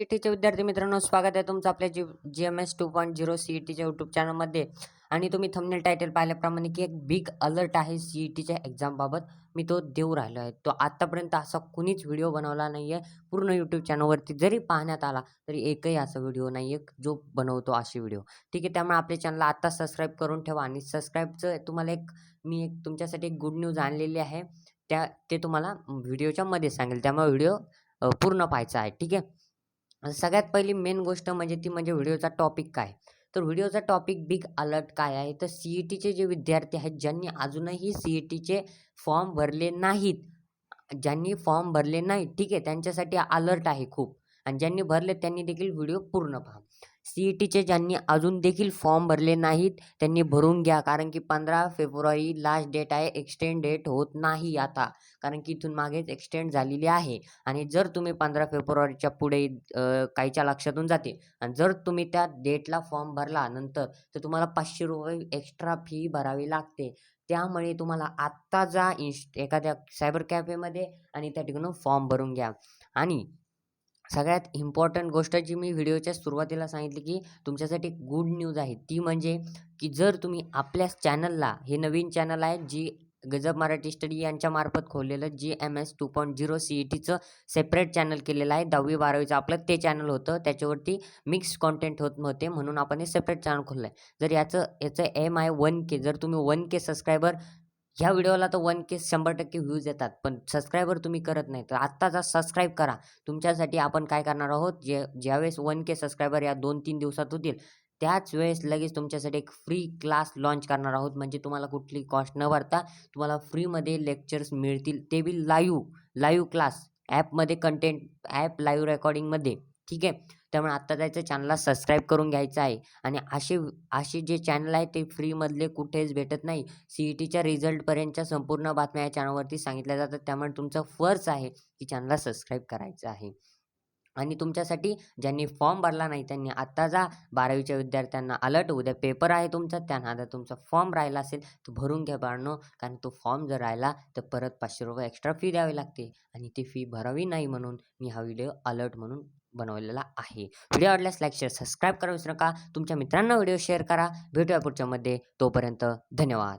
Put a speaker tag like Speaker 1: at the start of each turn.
Speaker 1: टीचे विद्यार्थी मित्रांनो स्वागत आहे तुमचं आपल्या G G M S two point zero C E टीच्या यूट्यूब चॅनलमध्ये आणि तुम्ही थंबनेल टायटल पाहिल्याप्रमाणे की एक बिग अलर्ट आहे सी ई टीच्या एक्झामबाबत मी तो देऊ राहिलो आहे. तो आत्तापर्यंत असा कुणीच व्हिडिओ बनवला नाही आहे पूर्ण यूट्यूब चॅनलवरती जरी पाहण्यात आला तरी एकही असा व्हिडिओ नाही आहे जो बनवतो असे व्हिडिओ ठीक आहे त्यामुळे आपल्या चॅनलला आत्ता सबस्क्राईब करून ठेवा. आणि सबस्क्राईबचं तुम्हाला एक मी एक तुमच्यासाठी एक गुड न्यूज आणलेली आहे. त्या ते तुम्हाला व्हिडिओच्या मध्ये सांगेल. त्यामुळे व्हिडिओ पूर्ण पाहायचा आहे. ठीक आहे? सगळ्यात पहिली मेन गोष्ट म्हणजे ती म्हणजे व्हिडिओचा टॉपिक काय? तर व्हिडिओचा टॉपिक बिग अलर्ट काय आहे? तर सी ई टीचे जे विद्यार्थी आहेत ज्यांनी अजूनही सी ई टीचे फॉर्म भरले नाहीत ज्यांनी फॉर्म भरले नाहीत ठीक आहे त्यांच्यासाठी अलर्ट आहे खूप. आणि ज्यांनी भरले त्यांनी देखील व्हिडिओ पूर्ण पहा. सी ई टीचे ज्यांनी अजून देखील फॉर्म भरले नाहीत त्यांनी भरून घ्या. कारण की पंधरा फेब्रुवारी लास्ट डेट आहे. एक्सटेंड डेट होत नाही आता. कारण की इथून मागेच एक्सटेंड झालेली आहे. आणि जर तुम्ही पंधरा फेब्रुवारीच्या पुढे काहीच्या लक्षातून जाते आणि जर तुम्ही त्या डेटला फॉर्म भरला नंतर तर तुम्हाला पाचशे रुपये एक्स्ट्रा फी भरावी लागते. त्यामुळे तुम्हाला आत्ता जा इन्स्ट एखाद्या सायबर कॅफेमध्ये आणि त्या ठिकाणून फॉर्म भरून घ्या. आणि सगळ्यात इम्पॉर्टंट गोष्ट जी मी व्हिडिओच्या सुरुवातीला सांगितली की तुमच्यासाठी गुड न्यूज आहे. ती म्हणजे की जर तुम्ही आपल्याच चॅनलला हे नवीन चॅनल आहे जी गजब मराठी स्टडी यांच्यामार्फत खोललेलं G M S two point zero C E टीचं सेपरेट चॅनल केलेलं आहे दहावी बारावीचं आपलं ते चॅनल होतं त्याच्यावरती मिक्स कॉन्टेंट होत नव्हते म्हणून आपण हे सेपरेट चॅनल खोललं आहे जर याचं याचं एम आहे वन के जर तुम्ही वन के सबस्क्रायबर ह्या व्हिडिओला तर वन के शंभर टक्के व्ह्यूज येतात पण सबस्क्रायबर तुम्ही करत नाही. तर आत्ताचा सबस्क्राईब करा तुमच्यासाठी आपण काय करणार आहोत? जे ज्यावेळेस वन के सबस्क्रायबर या दोन तीन दिवसात होतील त्याच वेळेस लगेच तुमच्यासाठी एक फ्री क्लास लॉन्च करणार आहोत. म्हणजे तुम्हाला कुठली कॉस्ट न भरता तुम्हाला फ्रीमध्ये लेक्चर्स मिळतील. ते बी लाईव्ह लाईव्ह क्लास ॲपमध्ये कंटेंट ॲप लाईव्ह रेकॉर्डिंगमध्ये ठीक आहे? त्यामुळे आत्ता जायचं चॅनलला सबस्क्राईब करून घ्यायचं आहे. आणि असे असे जे चॅनल आहे ते फ्रीमधले कुठेच भेटत नाही. सी ई टीच्या रिझल्टपर्यंतच्या संपूर्ण बातम्या या चॅनलवरती सांगितल्या जातात. त्यामुळे तुमचं फर्ज आहे की चॅनलला सबस्क्राईब करायचं आहे. आणि तुमच्यासाठी ज्यांनी फॉर्म भरला नाही त्यांनी आत्ता जा बारावीच्या विद्यार्थ्यांना अलर्ट. उद्या पेपर आहे तुमचा त्यांना जर तुमचा फॉर्म राहिला असेल तर भरून घ्या बाळनो कारण तो फॉर्म जर राहिला तर परत पाचशे रुपये एक्स्ट्रा फी द्यावी लागते. आणि ती फी भरावी नाही म्हणून मी हा व्हिडिओ अलर्ट म्हणून बनवलेला आहे. व्हिडिओ आवडल्यास लाईक शेअर सबस्क्राईब करा विसरू नका. तुमच्या मित्रांना व्हिडिओ शेअर करा. भेटूया पुढच्यामध्ये तोपर्यंत धन्यवाद.